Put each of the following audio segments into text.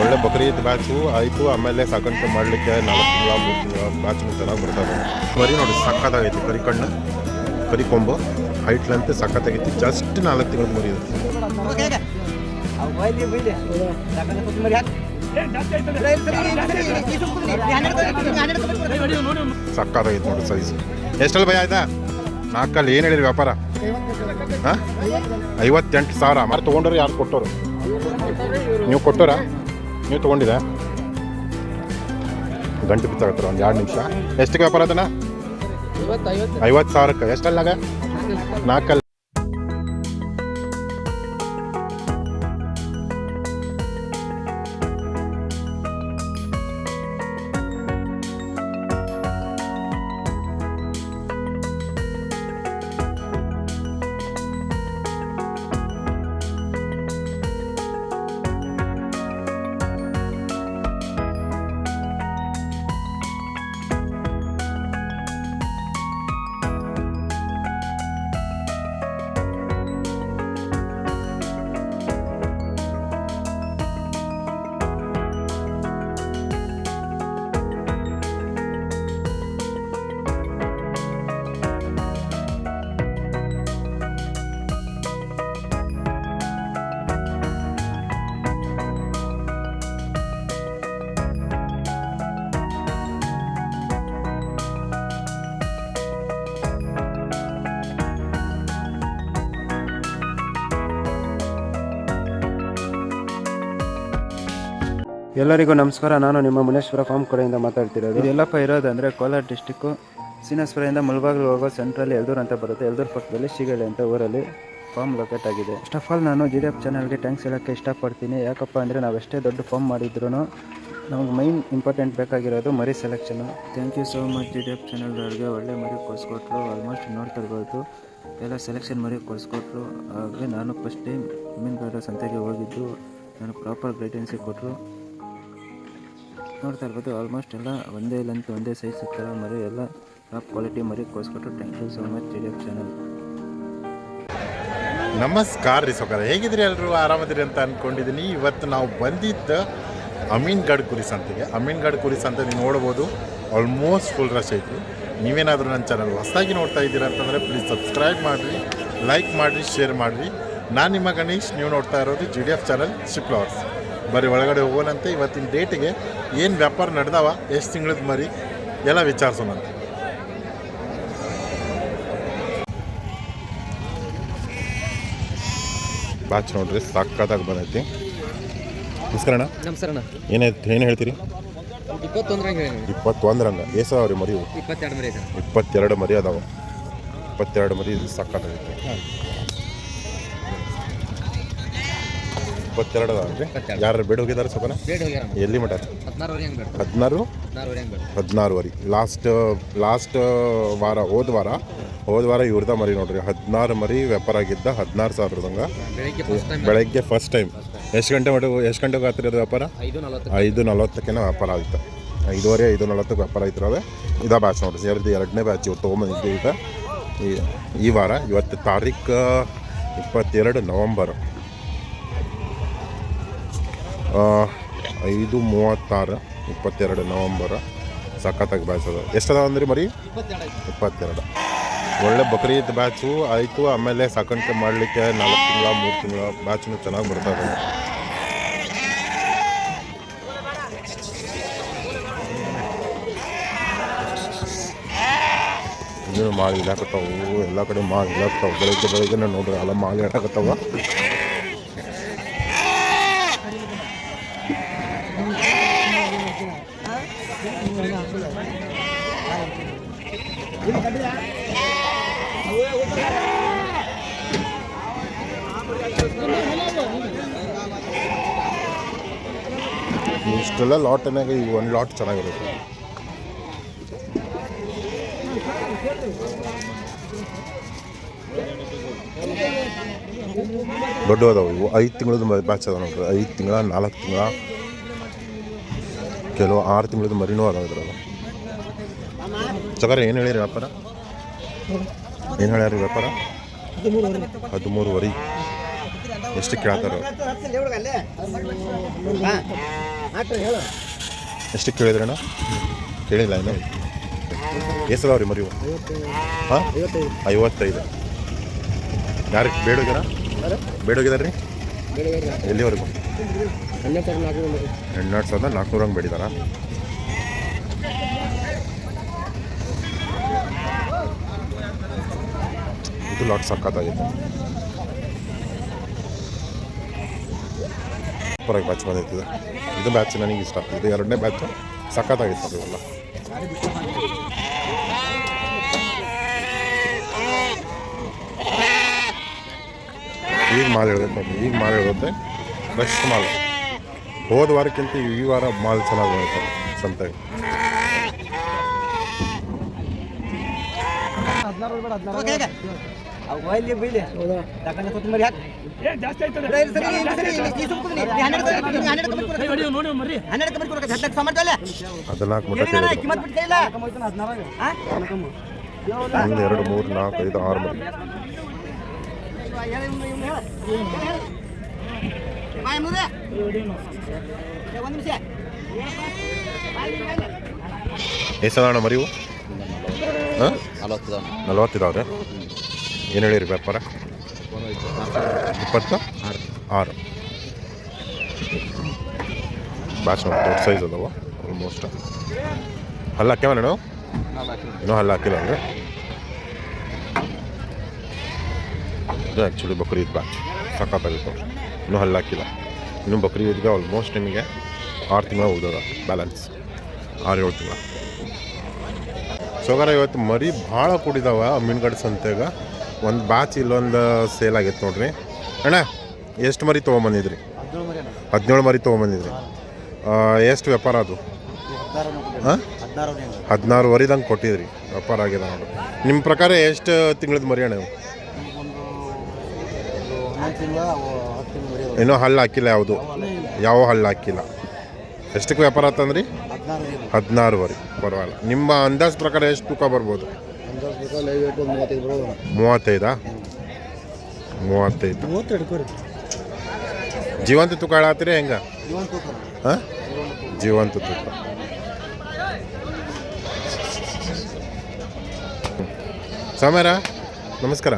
ಒಳ್ಳೆ ಬಕ್ರೀದ್ ಬ್ಯಾಚು ಆಯಿತು, ಆಮೇಲೆ ಸಾಕಾಣಿಕೆ ಮಾಡಲಿಕ್ಕೆ ನಾಲ್ಕು ತಿಂಗಳ ಮೂರು ತಿಂಗಳ ಬ್ಯಾಚ್ನು ಚೆನ್ನಾಗಿ ಬರ್ತವೆ ಮರಿ ನೋಡಿ ಸಕ್ಕತ್ತಾಗೈತಿ ಕರಿ ಕಣ್ಣು, ಕರಿ ಕೊಂಬು. ಹೈಟ್ ಲೆಂತ್ ಸಕ್ಕತ್ತಾಗೈತಿ ಜಸ್ಟ್ ನಾಲ್ಕು ತಿಂಗಳ ಮರಿ ಸಕ್ಕತ್ತಾಗೈತಿ ನೋಡಿ ಸೈಜ್ ಎಷ್ಟಲ್ಲಿ ಭಯ ಆಯ್ತಾ? ನಾಲ್ಕಲ್ಲಿ ಏನು ಹೇಳಿರಿ ವ್ಯಾಪಾರ? ಹಾಂ? ಐವತ್ತೆಂಟು ಸಾವಿರ. ಮರ ತೊಗೊಂಡ್ರೆ ಯಾರು ಕೊಟ್ಟೋರು ನೀವು ಕೊಟ್ಟೋರ ನೀವು ತೊಗೊಂಡಿದೆ? ಗಂಟು ಬಿತ್ತಾಗತ್ತಾರ ಒಂದು ಎರಡು ನಿಮಿಷ. ಎಷ್ಟಕ್ಕೆ ವ್ಯಾಪಾರ ಅದನ್ನ? ಐವತ್ತು ಸಾವಿರಕ್ಕೆ. ಎಷ್ಟಲ್ಲಾಗ ನಾಲ್ಕಲ್ಲಿ. ಎಲ್ಲರಿಗೂ ನಮಸ್ಕಾರ. ನಾನು ನಿಮ್ಮ ಮುನೇಶ್ವರ ಫಾರ್ಮ್ ಕಡೆಯಿಂದ ಮಾತಾಡ್ತಿರೋದು. ಇದೆಲ್ಲಪ್ಪ ಇರೋದು ಅಂದರೆ ಕೋಲಾರ ಡಿಸ್ಟಿಕ್ಕು ಸೀನಸ್ಪುರದಿಂದ ಮುಳಬಾಗಿಲು ಹೋಗೋ ಸೆಂಟ್ರಲ್ಲಿ ಎಲ್ದೂರು ಅಂತ ಬರುತ್ತೆ. ಎಲ್ದೂರು ಪಕ್ಕದಲ್ಲಿ ಶಿಗಳೆ ಅಂತ ಊರಲ್ಲಿ ಫಾರ್ಮ್ ಲೊಕೇಟ್ ಆಗಿದೆ. ಫಸ್ಟ್ ಆಫ್ ಆಲ್ ನಾನು ಜಿ ಡಿ ಎಫ್ ಚಾನಲ್ಗೆ ಟ್ಯಾಂಕ್ಸ್ ಹೇಳೋಕ್ಕೆ ಇಷ್ಟಪಡ್ತೀನಿ. ಯಾಕಪ್ಪ ಅಂದರೆ ನಾವು ಎಷ್ಟೇ ದೊಡ್ಡ ಫಾರ್ಮ್ ಮಾಡಿದ್ರು ನಮಗೆ ಮೈನ್ ಇಂಪಾರ್ಟೆಂಟ್ ಬೇಕಾಗಿರೋದು ಮರಿ selection thank you so much G D F ಚಾನಲ್ದವ್ರಿಗೆ ಒಳ್ಳೆ ಮರಿ ಕೊಡಿಸ್ಕೊಟ್ರು. ಆಲ್ಮೋಸ್ಟ್ ನೋಡ್ತಿರ್ಬೋದು ಎಲ್ಲ ಸೆಲೆಕ್ಷನ್ ಮರಿ ಕೊಡಿಸ್ಕೊಟ್ರು. ಹಾಗೆ ನಾನು ಫಸ್ಟ್ ಟೈಮ್ ಮೀನುಗಾರರ ಸಂತೆಗೆ ಹೋಗಿದ್ದು. ನಾನು ಪ್ರಾಪರ್ ಗೈಡೆನ್ಸಿ ಕೊಟ್ಟರು ನೋಡ್ತಾ ಇರ್ಬೋದು ಆಲ್ಮೋಸ್ಟ್ ಎಲ್ಲ ಒಂದೇ ಲೆಂತ್ ಒಂದೇ ಸೈಜ್ ಥರ ಮರಿ ಎಲ್ಲ ಟಾಪ್ ಕ್ವಾಲಿಟಿ ಮರಿ ಕೋಸ್ಕೊಟ್ಟು thank you so much D F channel ನಮಸ್ಕಾರ ರೀ ಸೊಕಾರ ಹೇಗಿದ್ರಿ ಎಲ್ಲರೂ ಆರಾಮದಿರಿ ಅಂತ ಅಂದ್ಕೊಂಡಿದ್ದೀನಿ ಇವತ್ತು ನಾವು ಬಂದಿದ್ದ ಅಮೀನ್ಗಢ್ ಕುರಿ ಸಂತೆಗೆ. ಅಮೀನ್ಗಢ್ ಕುರಿ ಸಂತೆ ನೀವು ನೋಡ್ಬೋದು. ಆಲ್ಮೋಸ್ಟ್ ಫುಲ್ ರಶ್ ಐತಿ ನೀವೇನಾದರೂ ನನ್ನ ಚಾನಲ್ ಹೊಸದಾಗಿ ನೋಡ್ತಾ ಇದ್ದೀರಾ ಅಂತಂದರೆ ಪ್ಲೀಸ್ ಸಬ್ಸ್ಕ್ರೈಬ್ ಮಾಡಿರಿ ಲೈಕ್ ಮಾಡಿರಿ ಶೇರ್ ಮಾಡಿರಿ. ನಾನು ನಿಮ್ಮ ಗಣೇಶ್. ನೀವು ನೋಡ್ತಾ ಇರೋದು G D F channel sheep lovers ಬರೀ ಒಳಗಡೆ ಹೋಗೋಣಂತೆ. ಇವತ್ತಿನ ಡೇಟಿಗೆ ಏನು ವ್ಯಾಪಾರ ನಡೆದವ ಎಷ್ಟು ತಿಂಗಳದ ಮರಿ ಎಲ್ಲ ವಿಚಾರಿಸೋಣಂತೆ ಬಾಚ್ ನೋಡ್ರಿ ಸಕ್ಕತ್ತಾಗಿ ಬಂದೈತಿ ನಮಸ್ಕಾರ ಅಣ್ಣ. ನಮಸ್ಕಾರ ಅಣ್ಣ. ಏನಾಯ್ತು ಏನು ಹೇಳ್ತೀರಿ? ಇಪ್ಪತ್ತೊಂದರಂಗೆ ಏಸವ ಅವ್ರಿ ಮರಿ? ಇಪ್ಪತ್ತೆರಡು ಮರಿ ಐತೆ ಇಪ್ಪತ್ತೆರಡು ಮರಿ ಅದಾವ. ಇಪ್ಪತ್ತೆರಡು ಮರಿ ಇದು ಸಕ್ಕತ್ತಾಗೈತಿ ಇಪ್ಪತ್ತೆರಡು ಅದಾವ ರೀ. ಯಾರು ಬೇಡ ಹೋಗಿದ್ದಾರೆ ಸ್ವಲ್ಪ ಬೇಡ ಹೋಗ್ಯಾರ ಎಲ್ಲಿ ಮಟ ಹದಿನಾರು ಹೆಂಗೆ ಬೇಡ? ಹದಿನಾರು? ಹದಿನಾರುವರೆ ಹೆಂಗೆ ಬೇಡ? ಹದಿನಾರುವರೆ. ಲಾಸ್ಟ್ ಲಾಸ್ಟ್ ವಾರ ಹೋದ ವಾರ ಹೋದ ವಾರ ಇವ್ರದ ಮರಿ ನೋಡ್ರಿ. ಹದಿನಾರು ಮರಿ ವ್ಯಾಪಾರ ಆಗಿದ್ದ ಹದಿನಾರು ಸಾವಿರದಂಗ ಬೆಳಿಗ್ಗೆ ಫಸ್ಟ್ ಟೈಮ್ ಎಷ್ಟು ಗಂಟೆ ಮಟ್ಟ ಎಷ್ಟು ಗಂಟೆಗೆ ಆಗ್ತಿರೋದು ಅದು ವ್ಯಾಪಾರ? ಐದು ನಲವತ್ತು ಐದು ನಲವತ್ತಕ್ಕೇನೋ ವ್ಯಾಪಾರ ಆಯಿತು. ಐದುವರೆ ಐದು ನಲವತ್ತಕ್ಕೆ ವ್ಯಾಪಾರ ಆಯ್ತಿರೋದೆ ಇದ ಬ್ಯಾಚ್ ನೋಡ್ರಿ. ಎರಡು ಎರಡನೇ ಬ್ಯಾಚ್ ಇವತ್ತು ತೊಗೊಂಬಂದಿದ್ದು ಈಗ. ಈ ವಾರ ಇವತ್ತು ತಾರೀಕು ಇಪ್ಪತ್ತೆರಡು ನವಂಬರ್. ಐದು ಮೂವತ್ತಾರು, ಇಪ್ಪತ್ತೆರಡು ನವಂಬರ ಸಖತ್ತಾಗಿ ಬ್ಯಾಚ್ ಅದ ಎಷ್ಟದ ಅಂದ್ರಿ ಮರಿ? ಇಪ್ಪತ್ತೆರಡು. ಒಳ್ಳೆ ಬಕ್ರೀದ್ ಬ್ಯಾಚು ಆಯಿತು, ಆಮೇಲೆ ಸಾಕಾಣಿಕೆ ಮಾಡಲಿಕ್ಕೆ ನಾಲ್ಕು ತಿಂಗಳ, ಮೂರು ತಿಂಗಳ ಬ್ಯಾಚ್ನು ಚೆನ್ನಾಗಿ ಬರ್ತಾ ಇದೆ ಮಾಲ್ ಇದಾಕತ್ತಾವು, ಎಲ್ಲ ಕಡೆ ಮಾಲ್ ಇದಾಕತ್ತಾವ. ಬೆಳಗ್ಗೆ ಬೆಳಗ್ಗೆ ನೋಡ್ರಿ, ಅಲ್ಲ ಮಾಲ್ ಇಡಾಕತ್ತಾವ ಇಷ್ಟೆಲ್ಲ ಲಾಟ್ನಾಗ ಈ ಒಂದು ಲಾಟ್ ಚೆನ್ನಾಗಿರುತ್ತೆ. ದೊಡ್ಡ ಅದಾವೆ ಇವು. ಐದು ತಿಂಗಳದ ಬ್ಯಾಚ್ ಅದಾವೆ ನೋಡ್ರಿ. ಐದು ತಿಂಗಳ, ನಾಲ್ಕು ತಿಂಗಳ, ಕೆಲವು ಆರು ತಿಂಗಳದ್ದು ಮರಿನೂ ಅದಾವೆ ಇದ್ರಲ್ಲ ಸಕಾರ ಏನು ಹೇಳಿರಿ ವ್ಯಾಪಾರ? ಏನು ಹೇಳ್ಯಾರ ವ್ಯಾಪಾರ? ಹದಿಮೂರುವರೆ. ಎಷ್ಟು ಕೇಳ್ತಾರ? ಎಷ್ಟು ಕೇಳಿದ್ರಣ್ಣ ಕೇಳಿಲ್ಲ ಇನ್ನು. ಎಷ್ಟು ಅವ್ರಿ ಮರಿವು ಹಾಂ? ಐವತ್ತೈದು. ಯಾರಿಗೆ? ಬೇಡೋಗ್ಯಾರ ಬೇಡೋಗಿದಾರ್ರಿ? ಎಲ್ಲಿವರೆಗೂ? ಹನ್ನೆರಡು ಸಾವಿರದ ನಾಲ್ಕುನೂರ ಹಂಗೆ ಬೇಡಿದಾರ? ಇದು ಲಾಟ್ ಸಕ್ಕತ್ತಾಗಿತ್ತು ಸೂಪರಾಗಿ ಬ್ಯಾಚ್ ಬಂದೈತಿದೆ ಇದು ಬ್ಯಾಚ್ ನನಗೆ ಇಷ್ಟ ಇದು ಎರಡನೇ ಬ್ಯಾಚ್ ಸಖತ್ತಾಗಿತ್ತು ಅದು ಎಲ್ಲ ಈಗ ಮಾಲ್ ಹೇಳ್ಬೇಕು ಈಗ ಮಾಲ್ ಹೇಳುತ್ತೆ. ಫ್ರೆಶ್ ಮಾಲ್. ಹೋದ ವಾರಕ್ಕಿಂತ ಈ ವಾರ ಮಾಲ್ ಚೆನ್ನಾಗಿ ಹದಿನಾಲ್ಕು ಮಟ್ಟ ಕೇಳಿದ್ರು ಒಂದು ಎರಡು ಮೂರು ನಾಲ್ಕು ಐದು ಆರು ಮರಿ ಎಷ್ಟು ಮರಿವು ನಲ್ವತ್ತಿದಾವ್ರೆ ಏನು ಹೇಳಿರಿ ವ್ಯಾಪಾರ? ಇಪ್ಪತ್ತು? ಆರು. ಬ್ಯಾಚ್ ನೋಡಿ ದೊಡ್ಡ ಸೈಜ್ ಅದಾವ ಆಲ್ಮೋಸ್ಟ್ ಹಲ್ಲ ಹಾಕ್ಯಾವ ನಾನು ಇನ್ನೂ ಹಲ್ಲ ಹಾಕಿಲ್ಲ ಅಂದರೆ? ಇದು ಆ್ಯಕ್ಚುಲಿ ಬಕ್ರಿ ಈದ್ ಬ್ಯಾಚ್ ಸಖತ್ತಾಗಿತ್ತು ಇನ್ನೂ ಹಲ್ಲ ಹಾಕಿಲ್ಲ. ಇನ್ನೂ ಬಕ್ರಿ ಈದ್ಗೆ ಆಲ್ಮೋಸ್ಟ್ ನಿಮಗೆ ಆರು ತಿಂಗಳ ಉಳಿದದ ಬ್ಯಾಲೆನ್ಸ್ ಆರು ಏಳು ತಿಂಗಳ. ಸೋಗಾರ, ಇವತ್ತು ಮರಿ ಭಾಳ ಕೂಡಿದಾವ ಮೀನುಗಡೆ ಸಂತೆಗ. ಒಂದು ಬಾಚ್ ಇಲ್ಲೊಂದು ಸೇಲ್ ಆಗೈತೆ ನೋಡ್ರಿ. ಅಣ್ಣ ಎಷ್ಟು ಮರಿ ತೊಗೊಂಬಂದಿದ್ರಿ? ಹದಿನೇಳು ಮರಿ ತೊಗೊಂಬಂದಿದ್ರಿ. ಎಷ್ಟು ವ್ಯಾಪಾರ ಅದು? ಹಾಂ? ಹದಿನಾರು ವರಿದಂಗೆ ಕೊಟ್ಟಿದ್ರಿ ವ್ಯಾಪಾರ ಆಗಿದೆ ನೋಡ್ರಿ. ನಿಮ್ಮ ಪ್ರಕಾರ ಎಷ್ಟು ತಿಂಗಳದ ಮರಿ ಅಣ್ಣ? ಇನ್ನೂ ಹಲ್ಲು ಹಾಕಿಲ್ಲ ಯಾವುದು? ಯಾವ ಹಲ್ಲು ಹಾಕಿಲ್ಲ. ಎಷ್ಟಕ್ಕೆ ವ್ಯಾಪಾರ ಆತಂದ್ರಿ? ಹದಿನಾರು ವರಿ. ಪರವಾಗಿಲ್ಲ. ನಿಮ್ಮ ಅಂದಾಜು ಪ್ರಕಾರ ಎಷ್ಟು ತೂಕ ಬರ್ಬೋದು? ಮೂವತ್ತೈದಾ? ಮೂವತ್ತೈದು. ಜೀವಂತ ತೂಕ ಹೇಳತ್ತೀರಿ ಹೆಂಗ? ಹಾಂ? ಜೀವಂತ ತೂಕ. ಸಮರ ನಮಸ್ಕಾರ.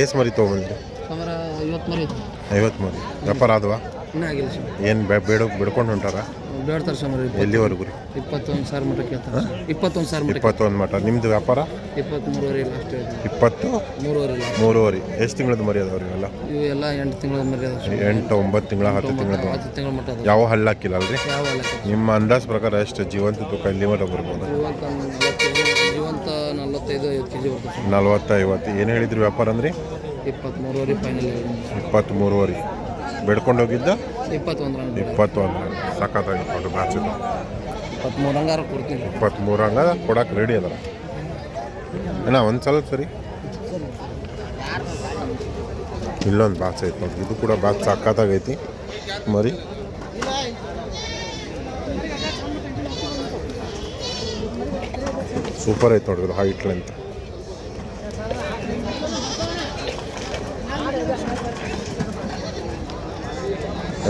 ಏಸ್ ಮರಿ ತೊಗೊಂಬಂದ್ರಿ ಸಮರ ಐವತ್ತು ಮರಿ. ವ್ಯಾಪಾರ ಆದವಾ? ಏನು ಬೇಡ ಬಿಡ್ಕೊಂಡು ಹೊಂಟಾರ? ಬೇಡ್ತಾರೆ ಸಮರ ಎಲ್ಲಿವರೆಗೂ ರೀ ಇಪ್ಪತ್ತೊಂದು ಸಾವಿರ ಮಟ್ಟ ಕೇಳ್ತಾರೆ ಇಪ್ಪತ್ತೊಂದು ಸಾವಿರ ಮಟ್ಟ ಇಪ್ಪತ್ತೊಂದು ಮಟ ನಿಮ್ಮದು ವ್ಯಾಪಾರ? ಇಪ್ಪತ್ತ್ಮೂರುವರೆ ಲಾಸ್ಟ್ ಇಪ್ಪತ್ತು? ಮೂರುವರೆ ಮೂರುವರೆ. ಎಷ್ಟು ತಿಂಗಳದ ಮರಿ ಅದಾವ್ರಿ ಇವೆಲ್ಲ? ಇವು ಎಲ್ಲ ಎಂಟು ತಿಂಗಳ ಮರಿ ಅದಾವ ಎಂಟು ಒಂಬತ್ತು ತಿಂಗಳ ಹತ್ತು ತಿಂಗಳದ ಹತ್ತು ತಿಂಗಳ ಮಟ್ಟ ಅದಾವ ಯಾವ ಹಳ್ಳಾಕಿಲ್ಲ ಹಾಕಿಲ್ಲ ಅಲ್ರಿ? ಯಾವ ಹಳ್ಳ ನಿಮ್ಮ ಅಂದಾಜು ಪ್ರಕಾರ ಎಷ್ಟು? ಜೀವಂತ ತೂಕ ಇಲ್ಲಿ ಮಟ್ಟ ಬರ್ಬೋದು? ಜೀವಂತ ನಲವತ್ತೈದು ಐವತ್ತು ಕೆ ಜಿ ಬರ್ತದೆ ಸರ್. ಐವತ್ತು ಏನು ಹೇಳಿದ್ರಿ ವ್ಯಾಪಾರ ಅಂದ್ರೆ? ಇಪ್ಪತ್ತ್ಮೂರುವರೆ ಫೈನಲ್ ಇಪ್ಪತ್ತ್ ಮೂರುವರೆ ಬೆಡ್ಕೊಂಡು ಹೋಗಿದ್ದ? ಇಪ್ಪತ್ತೊಂದು ಇಪ್ಪತ್ತೊಂದು ಸಖತ್ತಾಗಿ ಅದು ಬ್ಯಾಚ್ ಇದು ಇಪ್ಪತ್ತ್ಮೂರು ಹಂಗಾರ ಕೊಡ್ತೀನಿ ಇಪ್ಪತ್ತ್ಮೂರು ಹಂಗ ಕೊಡಕ್ಕೆ ರೆಡಿ ಅದರ. ಅಣ್ಣ ಒಂದು ಸಲ ಸರಿ? ಇಲ್ಲೊಂದು ಬಾಕ್ಸ್ ಐತೆ ನೋಡಿ. ಇದು ಕೂಡ ಬಾಕ್ಸ್ ಸಖತ್ತಾಗೈತಿ. ಮರಿ. ಸೂಪರ್ ಐತೆ ನೋಡಿದ್ರು ಹೈಟ್ ಲೆಂತ್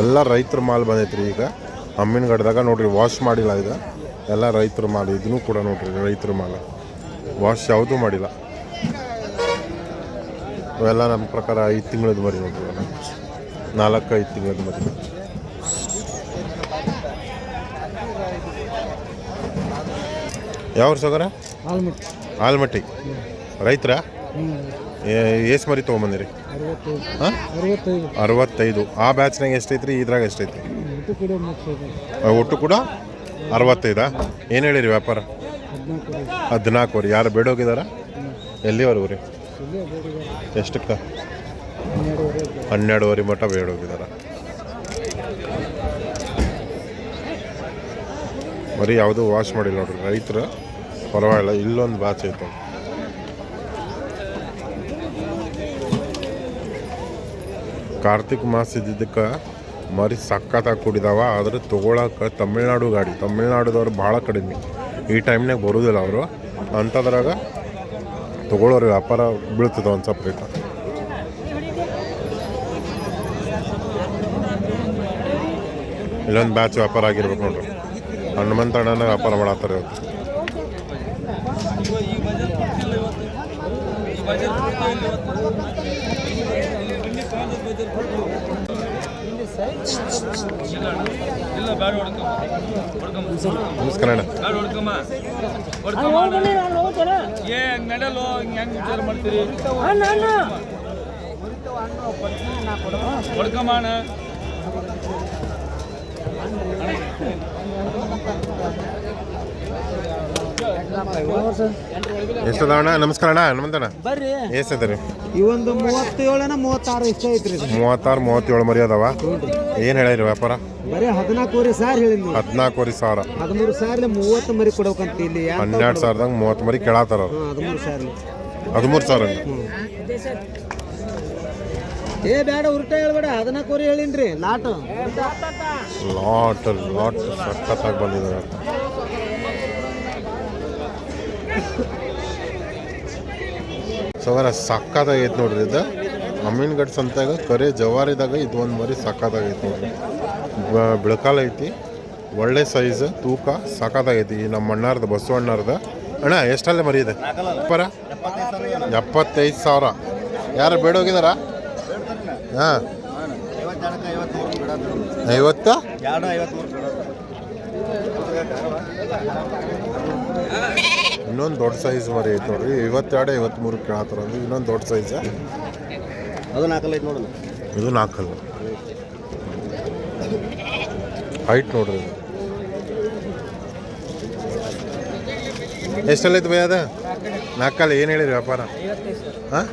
ಎಲ್ಲ ರೈತರ ಮಾಲ್ ಬಂದೈತ್ರಿ ಈಗ. ಅಮ್ಮಿನಗಡ್ದಾಗ ನೋಡ್ರಿ ವಾಶ್ ಮಾಡಿಲ್ಲ ಈಗ. ಎಲ್ಲ ರೈತರ ಮಾಲ್ ಇದನ್ನು ಕೂಡ ನೋಡ್ರಿ ರೈತರ ಮಾಲ್. ವಾಶ್ ಯಾವುದೂ ಮಾಡಿಲ್ಲ. ಇವೆಲ್ಲ ನಮ್ಮ ಪ್ರಕಾರ ಐದು ತಿಂಗಳದ ಮರಿ ನೋಡ್ರಿ ನಾಲ್ಕು ಐದು ತಿಂಗಳದ ಮರಿ. ಯಾವ ಸಗರ ಆಲ್ಮಟ್ಟಿ. ರೈತರ? ಏಸ್ ಮರಿ ತೊಗೊಂಬಂದಿರಿ? ಅರವತ್ತೈದು. ಆ ಬ್ಯಾಚ್ನಾಗ ಎಷ್ಟೈತ್ರಿ? ಇದ್ರಾಗ ಎಷ್ಟೈತಿ ಒಟ್ಟು ಕೂಡ ಅರವತ್ತೈದಾ? ಏನು ಹೇಳಿರಿ ವ್ಯಾಪಾರ? ಹದಿನಾಲ್ಕುವರೆ. ಯಾರು ಬೇಡೋಗಿದಾರ ಎಲ್ಲಿವರೆಗೂ ರೀ ಎಷ್ಟಕ್ಕೆ? ಹನ್ನೆರಡುವರೆ ಮಟ್ಟ ಬೇಡೋಗಿದಾರ ಬರೀ ಯಾವುದೂ ವಾಶ್ ಮಾಡಿಲ್ಲ ನೋಡ್ರಿ. ರೈತರು ಪರವಾಗಿಲ್ಲ, ಇಲ್ಲೊಂದು ಬ್ಯಾಚ್ ಐತೆ. ಕಾರ್ತಿಕ್ ಮಾಸ ಇದ್ದಿದ್ದಕ್ಕೆ ಮರಿ ಸಖತ್ತಾಗಿ ಕುಡಿದಾವ. ಆದ್ರೆ ತೊಗೊಳಕ್ಕೆ ತಮಿಳ್ನಾಡು ಗಾಡಿ, ತಮಿಳ್ನಾಡುದವ್ರು ಭಾಳ ಕಡಿಮೆ. ಈ ಟೈಮ್ನಾಗ ಬರೋದಿಲ್ಲ ಅವರು. ಅಂಥದ್ರಾಗ ತೊಗೊಳೋರು ವ್ಯಾಪಾರ ಬೀಳ್ತದೆ ಒಂದು ಸ್ವಲ್ಪ ರೇಟ್. ಇಲ್ಲೊಂದು ಬ್ಯಾಚ್ ವ್ಯಾಪಾರ ಆಗಿರ್ಬೇಕು ನೋಡ್ರಿ. ಹನುಮಂತಣ್ಣನ ವ್ಯಾಪಾರ ಮಾಡತ್ತಾರೆ ಇವತ್ತು. ನಮಸ್ಕಾರ ಅಣ್ಣ ಏ ಹಂಗ್ ನಡೆಯಲು ಹಿಂಗ್ ಹೆಂಗ್ ವಿಚಾರ ಮಾಡ್ತೀರಿ ಹೊಡ್ಕಮಾಣ ಎಷ್ಟದ ಅಣ್ಣ? ನಮಸ್ಕಾರ ಅಣ್ಣ ಹನುಮಂತಣ್ಣ. ಬರ್ರಿ. ಎಷ್ಟದ್ರಿ ಇವೊಂದು ಮೂವತ್ತೇಳನ ಮೂವತ್ತಾರು ಇಷ್ಟ ಐತ್ರಿ ಮೂವತ್ತಾರು ಮೂವತ್ತೇಳು ಮರಿ ಅದಾವ. ಏನು ಹೇಳಿರಿ ವ್ಯಾಪಾರ? ಬರೀ ಹದಿನಾಲ್ಕೂವರೆ ಸಾವಿರ ಹೇಳಿದ್ವಿ ಹದಿನಾಲ್ಕೂವರೆ ಸಾವಿರ ಹದಿಮೂರು ಸಾವಿರ ಮೂವತ್ತು ಮರಿ ಕೊಡ್ಬೇಕಂತ ಇಲ್ಲಿ ಹನ್ನೆರಡು ಸಾವಿರದಂಗೆ ಮೂವತ್ತು ಮರಿ ಕೇಳತ್ತಾರ ಹಾಂ ಹದಿಮೂರು ಸಾವಿರ ಹದಿಮೂರು ಸಾವಿರ ಏ ಬೇಡ ಉರ್ಟ ಹೇಳ್ಬೇಡ. ಹದಿನಾಲ್ಕೂವರೆ ಹೇಳಿನ್ರಿ. ಲಾಟ್. ಲಾಟ್ ಲಾಟ್ ಸಖತ್ತಾಗಿ ಬಂದಿದೆ ಸವರ ಸಕ್ಕತ್ತಾಗೈತೆ ನೋಡ್ರಿ ಇದು. ಅಮೀನ್ಗಡ್ ಸಂತಾಗ ಕರೆ ಜವಾರಿದಾಗ ಇದು ಒಂದು ಮರಿ ಸಕ್ಕತ್ತಾಗೈತೆ ನೋಡ್ರಿ. ಬಿಳಕಾಲ ಐತಿ. ಒಳ್ಳೆ ಸೈಜ್ ತೂಕ ಸಾಕಾದಾಗೈತಿ ಈ ನಮ್ಮ ಅಣ್ಣಾರ್ದು ಬಸವಣ್ಣಾರ್ದ ಅಣ್ಣ, ಎಷ್ಟಲ್ಲೇ ಮರಿ ಇದೆ? ಪರ ಎಪ್ಪತ್ತೈದು ಸಾವಿರ. ಯಾರು ಬೇಡೋಗಿದಾರ ಹಾಂ. ಐವತ್ತ? ಇನ್ನೊಂದು ದೊಡ್ಡ ಸೈಜ್ ಮರಿ ಐತೆ ನೋಡ್ರಿ. ಐವತ್ತೆರಡು ಐವತ್ತ್ಮೂರು ಕೇಳತ್ತಾರ ಅಂದ್ರೆ ಇನ್ನೊಂದು ದೊಡ್ಡ ಸೈಜ್ ಅದು ನಾಲ್ಕಲ್ಲ ಐತೆ ನೋಡೋಣ. ಇದು ನಾಲ್ಕಲ್ಲ. ಹೈಟ್ ನೋಡ್ರಿ ಎಷ್ಟಲ್ಲ ಐತೆ ಭಯ ಅದ? ನಾಲ್ಕಲ್ಲ ಏನು ಹೇಳಿರಿ ವ್ಯಾಪಾರ? ಹಾಂ?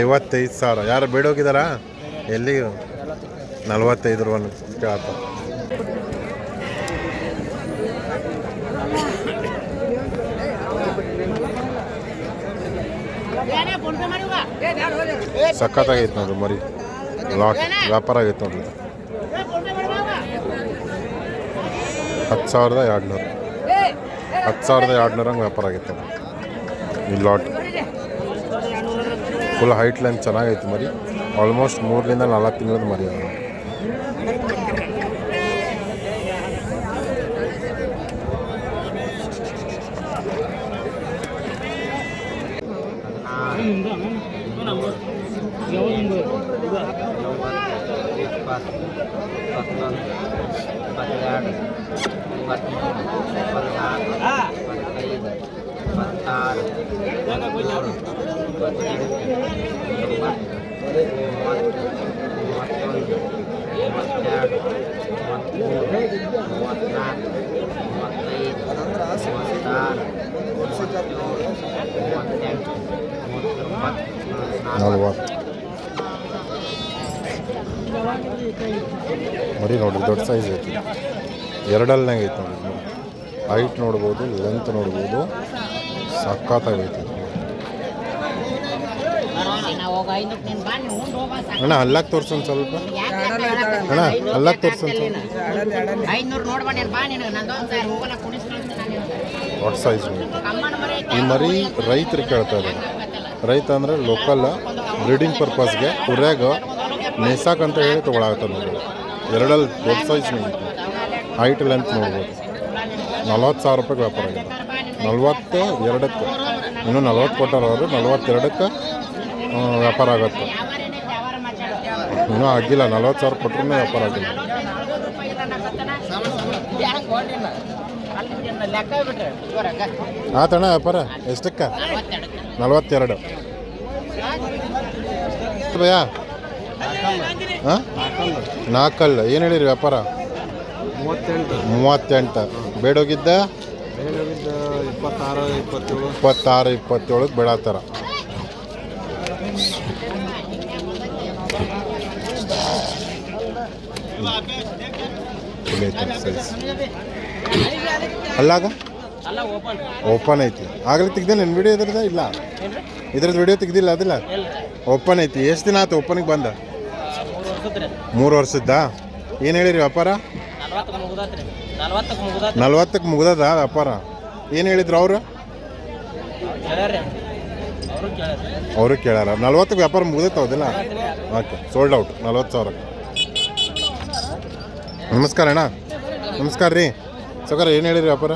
ಐವತ್ತೈದು ಸಾವಿರ. ಯಾರು ಬೇಡೋಗಿದಾರ ಎಲ್ಲಿ ನಲ್ವತ್ತೈದು ರೂಪಾಯಿ ಕೇಳತ್ತಾರ ಸಖತ್ತಾಗೈತೆ ನೋಡ್ರಿ ಮರಿ. ಲಾಟ್ ವ್ಯಾಪಾರ ಆಗೈತೆ ನೋಡ್ರಿ. ಹತ್ತು ಸಾವಿರದ ಎರಡು ನೂರು ಹತ್ತು ಸಾವಿರದ ಎರಡು ಹಂಗೆ ವ್ಯಾಪಾರ ಆಗೈತೆ ಈ ಲಾಟ್ ಫುಲ್ ಹೈಟ್ ಲೈನ್ ಚೆನ್ನಾಗೈತೆ ಮರಿ. ಆಲ್ಮೋಸ್ಟ್ ಮೂರರಿಂದ ನಾಲ್ಕು ತಿಂಗಳದ ಮರಿ ಅದ. ನಲ್ವತ್ತು. ಮರಿ ನೋಡ್ರಿ ದೊಡ್ಡ ಸೈಜ್ ಐತಿ. ಎರಡಲ್ನಾಗ ಐತೆ ನೋಡಿ ಹೈಟ್ ನೋಡ್ಬೋದು ಲೆಂತ್ ನೋಡ್ಬೋದು. ಸಖತ್ತಾಗೈತಿ. ಅಣ್ಣ, ಹಲ್ಲಾಕ್ ತೋರ್ಸೊಂದು ಸ್ವಲ್ಪ. ಅಣ್ಣ ಅಲ್ಲಕ್ಕೆ ತೋರ್ಸೊಂದು ಸ್ವಲ್ಪ. ಈ ಮರಿ ರೈತರು ಕೇಳ್ತಾ ಇದ್ದಾರೆ. ರೈತ ಅಂದರೆ ಲೋಕಲ್ ಬ್ರೀಡಿಂಗ್ ಪರ್ಪಸ್ಗೆ ಕುರ್ಯಾಗ ಮೇಸಾಕ್ ಅಂತ ಹೇಳಿ ತೊಗೊಳಾಗತ್ತೆ ನೋಡಿ. ಎರಡಲ್ಲಿ ದೊಡ್ಡ ಸೈಜ್ ಹೈಟ್ ಲೆಂತ್ ನೋಡ್ಬೋದು. ನಲ್ವತ್ತು ಸಾವಿರ ರೂಪಾಯಿಗೆ ವ್ಯಾಪಾರ ಆಗಿದೆ. ನಲ್ವತ್ತು, ಎರಡಕ್ಕೆ. ಇನ್ನೂ ನಲ್ವತ್ತು ಕೊಟ್ಟಾರ ಅವರು ನಲ್ವತ್ತೆರಡಕ್ಕೆ ವ್ಯಾಪಾರ ಆಗತ್ತೆ. ಇನ್ನೂ ಆಗಿಲ್ಲ, ನಲ್ವತ್ತು ಸಾವಿರ ಕೊಟ್ಟರು ವ್ಯಾಪಾರ ಆಗಿಲ್ಲ. ಆತಣ ವ್ಯಾಪಾರ, ಎಷ್ಟಕ್ಕೆ? ನಲವತ್ತೆರಡು. ಭಯ ನಾಲ್ಕಲ್ಲ. ಏನು ಹೇಳಿರಿ ವ್ಯಾಪಾರ? ಮೂವತ್ತೆಂಟು. ಮೂವತ್ತೆಂಟು. ಬೇಡೋಗಿದ್ದ? ಇಪ್ಪತ್ತಾರು ಇಪ್ಪತ್ತೇಳು? ಇಪ್ಪತ್ತಾರು ಇಪ್ಪತ್ತೇಳಕ್ಕೆ ಬೇಡತ್ತಾರ ಸೈಜ್ ಅಲ್ಲಾಗ? ಓಪನ್ ಐತಿ. ಆಗಲಿ ತೆಗ್ದಿಲ್ಲ ನನ್ನ ವಿಡಿಯೋ ಇದ್ರದ ಇಲ್ಲ? ಇದ್ರದ್ದು ವಿಡಿಯೋ ತೆಗ್ದಿಲ್ಲ ಅದಿಲ್ಲ? ಓಪನ್ ಐತಿ. ಎಷ್ಟು ದಿನ ಆಯ್ತು ಓಪನಿಗೆ ಬಂದ? ಮೂರು ವರ್ಷದ್ದಾ? ಏನು ಹೇಳಿರಿ ವ್ಯಾಪಾರ? ನಲ್ವತ್ತಕ್ಕೆ ಮುಗ್ದದ ವ್ಯಾಪಾರ? ಏನು ಹೇಳಿದ್ರು ಅವರು? ಅವರು ಕೇಳಾರ. ನಲ್ವತ್ತು ವ್ಯಾಪಾರ ಮುಗ್ದೈತೆ ಹೌದಿಲ್ಲ ಓಕೆ ಸೋಲ್ಡ್ ಔಟ್ ನಲ್ವತ್ತು ಸಾವಿರ. ನಮಸ್ಕಾರ ಅಣ್ಣ. ನಮಸ್ಕಾರ ರೀ. ಸಕರ ಏನು ಹೇಳಿರಿ ವ್ಯಾಪಾರ?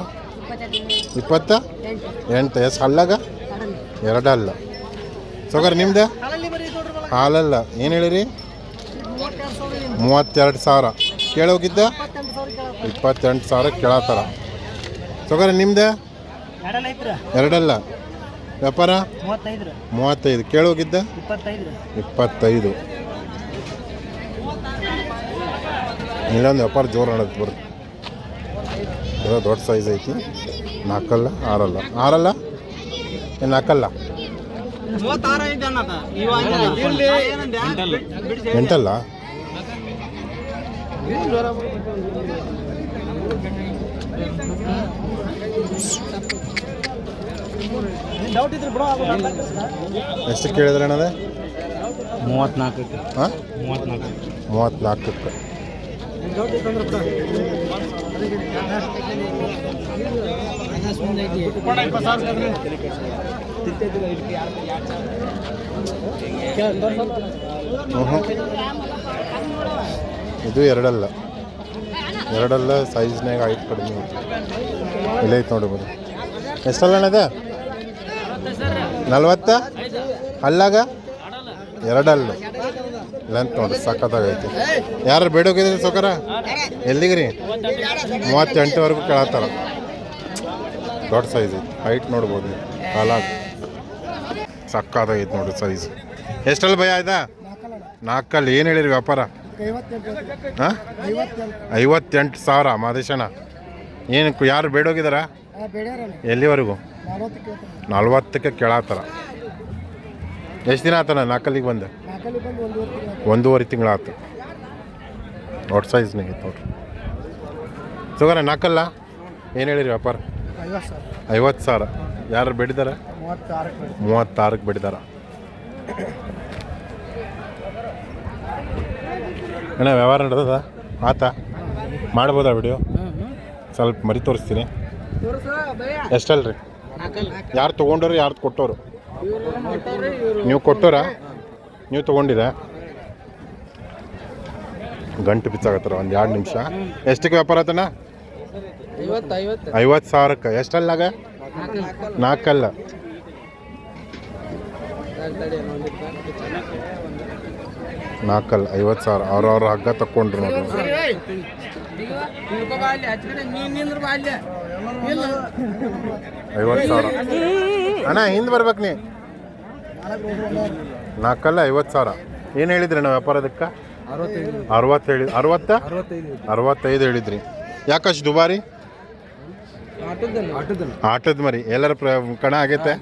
ಇಪ್ಪತ್ತ? ಎಂಟು. ಎಷ್ಟು ಹಲ್ಲಾಗ ಎರಡು ಅಲ್ಲ ಸೌಕರ ನಿಮ್ದು? ಹಾಲಲ್ಲ. ಏನು ಹೇಳಿರಿ? ಮೂವತ್ತೆರಡು ಸಾವಿರ. ಕೇಳೋಗಿದ್ದ? ಇಪ್ಪತ್ತೆಂಟು ಸಾವಿರ ಕೇಳತ್ತಾರ. ಸೌಕರ ನಿಮ್ದು? ಎರಡಲ್ಲ ವ್ಯಾಪಾರ? ಮೂವತ್ತೈದು. ಕೇಳೋಗಿದ್ದ ಇಪ್ಪತ್ತೈದು. ಇಲ್ಲೊಂದು ವ್ಯಾಪಾರ ಜೋರು ನಡೆದು ಬರುತ್ತೆ ಎಲ್ಲ ದೊಡ್ಡ ಸೈಜ್ ಐತಿ. ನಾಲ್ಕಲ್ಲ ಆರಲ್ಲ. ಆರಲ್ಲ? ನಾಲ್ಕಲ್ಲ ಎಂಟಲ್ಲ? ಎಷ್ಟು ಕೇಳಿದ್ರೆ ಅಣ್ಣದೇ ಹಾಂ? ಮೂವತ್ನಾಲ್ಕು ಮೂವತ್ತ್ನಾಲ್ಕಕ್ಕೆ ಮ್ಹೂ. ಇದು ಎರಡಲ್ಲ. ಎರಡಲ್ಲ ಸೈಜ್ನಾಗ ಐದು ಕಡಿಮೆ ಇಲ್ಲ ಐತೆ ನೋಡಿ ಬರೀ ಎಷ್ಟಲ್ಲ ಅಣ್ಣದ ನಲ್ವತ್ತ? ಅಲ್ಲಾಗ? ಎರಡಲ್ಲ. ಲೆಂತ್ ನೋಡ್ರಿ ಸಖತ್ತಾಗೈತಿ. ಯಾರು ಬೇಡೋಗಿದ್ರಿ ಸೌಕರ? ಎಲ್ಲಿಗೆ ರೀ ಮೂವತ್ತೆಂಟುವರೆಗೂ ಕೇಳತ್ತಾರ. ದೊಡ್ಡ ಸೈಜ್ ಐತಿ. ಹೈಟ್ ನೋಡ್ಬೋದು. ಅಲಾಗ ಕಾಲಾಗ ಸಕ್ಕತ್ತಾಗೈತಿ ನೋಡ್ರಿ ಸೈಜ್ ಎಷ್ಟಲ್ಲಿ ಭಯ ಆಯ್ತಾ? ನಾಲ್ಕಲ್ಲಿ. ಏನು ಹೇಳಿರಿ ವ್ಯಾಪಾರ? ಹಾಂ? ಐವತ್ತೆಂಟು ಸಾವಿರ ಮಾದೇಶನ. ಏನು ಯಾರು ಬೇಡೋಗಿದಾರ? ಎಲ್ಲಿವರೆಗೂ? ನಲ್ವತ್ತಕ್ಕೆ ಕೇಳತ್ತಾರ ಎಷ್ಟು ದಿನ ಆತನ ನಾಲ್ಕಲ್ಲಿಗೆ ಬಂದೆ? ಒಂದೂವರೆ ತಿಂಗಳಾತು ದೊಡ್ಡ ಸೈಜ್ನಾಗ ನಿಮಗೆ ನೋಡ್ರಿ. ಸುಗರ ನಾಲ್ಕಲ್ಲ ಏನು ಹೇಳಿರಿ ವ್ಯಾಪಾರ? ಐವತ್ತು ಸಾವಿರ. ಯಾರು ಬೆಡಿದಾರ? ಮೂವತ್ತಾರಕ್ಕೆ ಬೇಡಿದಾರ. ಅಣ್ಣ, ವ್ಯವಹಾರ ನಡೆದದ? ಆತ? ಮಾಡ್ಬೋದಾ ವಿಡಿಯೋ ಸ್ವಲ್ಪ ಮರಿ ತೋರಿಸ್ತೀನಿ. ಎಷ್ಟಲ್ರಿ? ಯಾರು ತೊಗೊಂಡವ್ರು ಯಾರು ಕೊಟ್ಟೋರು? ನೀವು ಕೊಟ್ಟೋರಾ? ನೀವು ತೊಗೊಂಡಿರ? ಗಂಟು ಬಿಚ್ಚಾಗತ್ತಾರ ಒಂದು ಎರಡು ನಿಮಿಷ. ಎಷ್ಟಕ್ಕೆ ವ್ಯಾಪಾರ ಆತಣ್ಣ? ಐವತ್ತು ಸಾವಿರಕ್ಕೆ. ಎಷ್ಟಲ್ಲಾಗ ನಾಲ್ಕಲ್ಲ ನಾಲ್ಕಲ್ಲ ಐವತ್ತು ಸಾವಿರ ಅವ್ರವ್ರ ಹಗ್ಗ ತಕ್ಕೊಂಡ್ರು ನೋಡಿ. ಐವತ್ತು ಸಾವಿರ ಅಣ್ಣ, ಹಿಂದೆ ಬರ್ಬೇಕು ನೀ. ನಾಲ್ಕಲ್ಲ ಐವತ್ತು ಸಾವಿರ ಏನು ಹೇಳಿದ್ರಿ ಅಣ್ಣ ವ್ಯಾಪಾರದಕ್ಕೆ? ಅರವತ್ತು ಹೇಳಿ ಅರವತ್ತ? ಅರವತ್ತೈದು ಹೇಳಿದ್ರಿ. ಯಾಕಷ್ಟು ದುಬಾರಿ? ಆಟದ ಮರಿ. ಎಲ್ಲರ ಪ್ರ, ಕಣ ಆಗೈತೆ?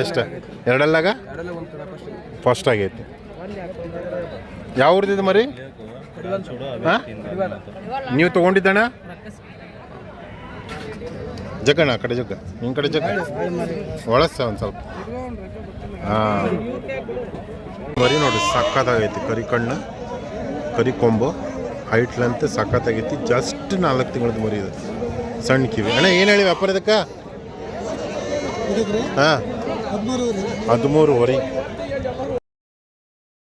ಎಷ್ಟು? ಎರಡಲ್ಲಾಗ? ಫಸ್ಟ್ ಆಗೈತಿ. ಯಾವ ಊರ್ದಿದ್ದು ಮರಿ? ನೀವು ತೊಗೊಂಡಿದ್ದಣ್ಣ ಜಗ್ಗಣ್ಣ, ಆ ಕಡೆ ಜಗ್ಗ. ನಿಮ್ಮ ಕಡೆ ಜಗ್ಗ. ಒಳಸ ಒಂದು ಸ್ವಲ್ಪ. ಹಾಂ. ಮರಿ ನೋಡಿ ಸಕ್ಕತ್ತಾಗೈತಿ ಕರಿ ಕಣ್ಣು, ಕರಿ ಕೊಂಬು. ಹೈಟ್ ಲೆಂತ್ ಸಕ್ಕತ್ತಾಗೈತಿ ಜಸ್ಟ್ ನಾಲ್ಕು ತಿಂಗಳದ ಮರಿ ಇದೆ. ಸಣ್ಣ ಕಿವಿ. ಅಣ್ಣ, ಏನು ಹೇಳಿ ವ್ಯಾಪಾರ ಇದಕ್ಕೆ? ಹಾಂ. ಹದಿಮೂರುವರೆ.